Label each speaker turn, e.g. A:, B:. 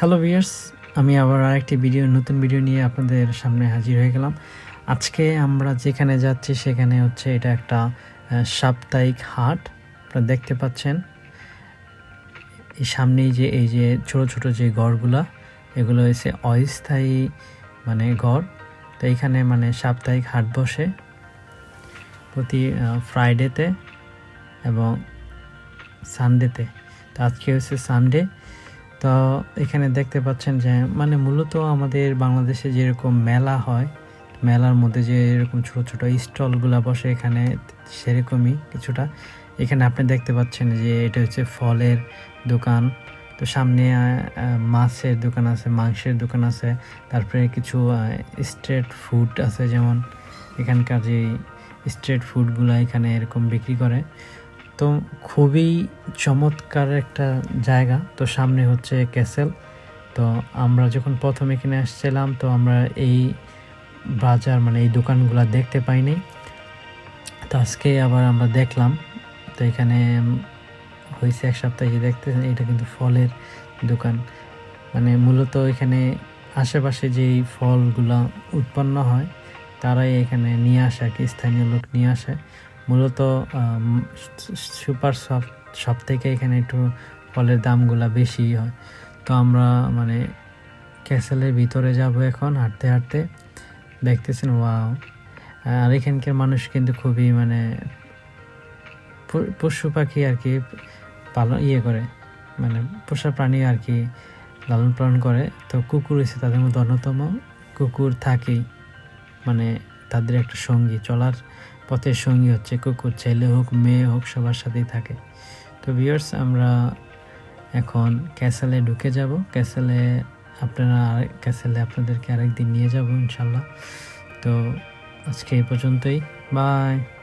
A: Hello viewers আমি আবার আরেকটি ভিডিও নতুন ভিডিও নিয়ে আপনাদের সামনে হাজির হয়ে গেলাম। আজকে আমরা যেখানে যাচ্ছি, সেখানে হচ্ছে এটা একটা সাপ্তাহিক হাট। আপনারা দেখতে পাচ্ছেন। এই সামনেই যে, এই যে ছোট ছোট যে ঘরগুলা এগুলো হয়েছে অস্থায়ী মানে ঘর তো এইখানে মানে সাপ্তাহিক হাট বসে প্রতি ফ্রাইডেতে এবং সানডেতে তো আজকে হচ্ছে সানডে তো এখানে দেখতে পাচ্ছেন যে মানে মূলত আমাদের বাংলাদেশে যেরকম মেলা হয়, মেলার মধ্যে যে এরকম ছোট ছোট স্টলগুলো বসে এখানে, সেরকমই কিছুটা। এখানে আপনি দেখতে পাচ্ছেন যে এটা হচ্ছে ফলের দোকান। তো সামনে মাছের দোকান আছে, মাংসের দোকান আছে। তারপরে কিছু স্ট্রিট ফুড আছে যেমন এখানকার যে স্ট্রিট ফুডগুলো এখানে এরকম বিক্রি করে। তো খুবই চমৎকার একটা জায়গা। তো সামনে হচ্ছে ক্যাসেল। তো আমরা যখন প্রথম এখানে আসছিলাম, তো আমরা এই বাজার মানে এই দোকানগুলো দেখতে পাইনি। তো আজকে আবার আমরা দেখলাম। তো এখানে হয়েছে এক সপ্তাহে যে দেখতেছেন, এটা কিন্তু ফলের দোকান। মানে মূলত এখানে আশেপাশে যেই ফলগুলো উৎপন্ন হয়, তারাই এখানে নিয়ে আসে আর কি, স্থানীয় লোক নিয়ে আসে। মূলত সুপার শপ সব থেকে এখানে একটু ফলের দামগুলা বেশি হয়। তো আমরা মানে ক্যাসেলের ভিতরে যাব এখন হাঁটতে হাঁটতে। দেখতেছেন, ওয়াও। আর এখানকার মানুষ কিন্তু খুবই মানে পশু পাখি আর কি পালন ইয়ে করে। মানে পোষা প্রাণী আর কি লালন পালন করে। তো কুকুর হচ্ছে তাদের মধ্যে অন্যতম। কুকুর থাকেই। মানে তাদের একটা সঙ্গী, চলার পথের সঙ্গী হচ্ছে কুকুর, ছেলে হোক, মেয়ে হোক, সবার সাথেই থাকে। তো ভিউয়ার্স আমরা এখন ক্যাসেলে ঢুকে যাব। ক্যাসেলে আপনারা ক্যাসেলে আপনাদেরকে আরেকদিন নিয়ে যাব ইনশাল্লাহ। তো আজকে এই পর্যন্তই। বাই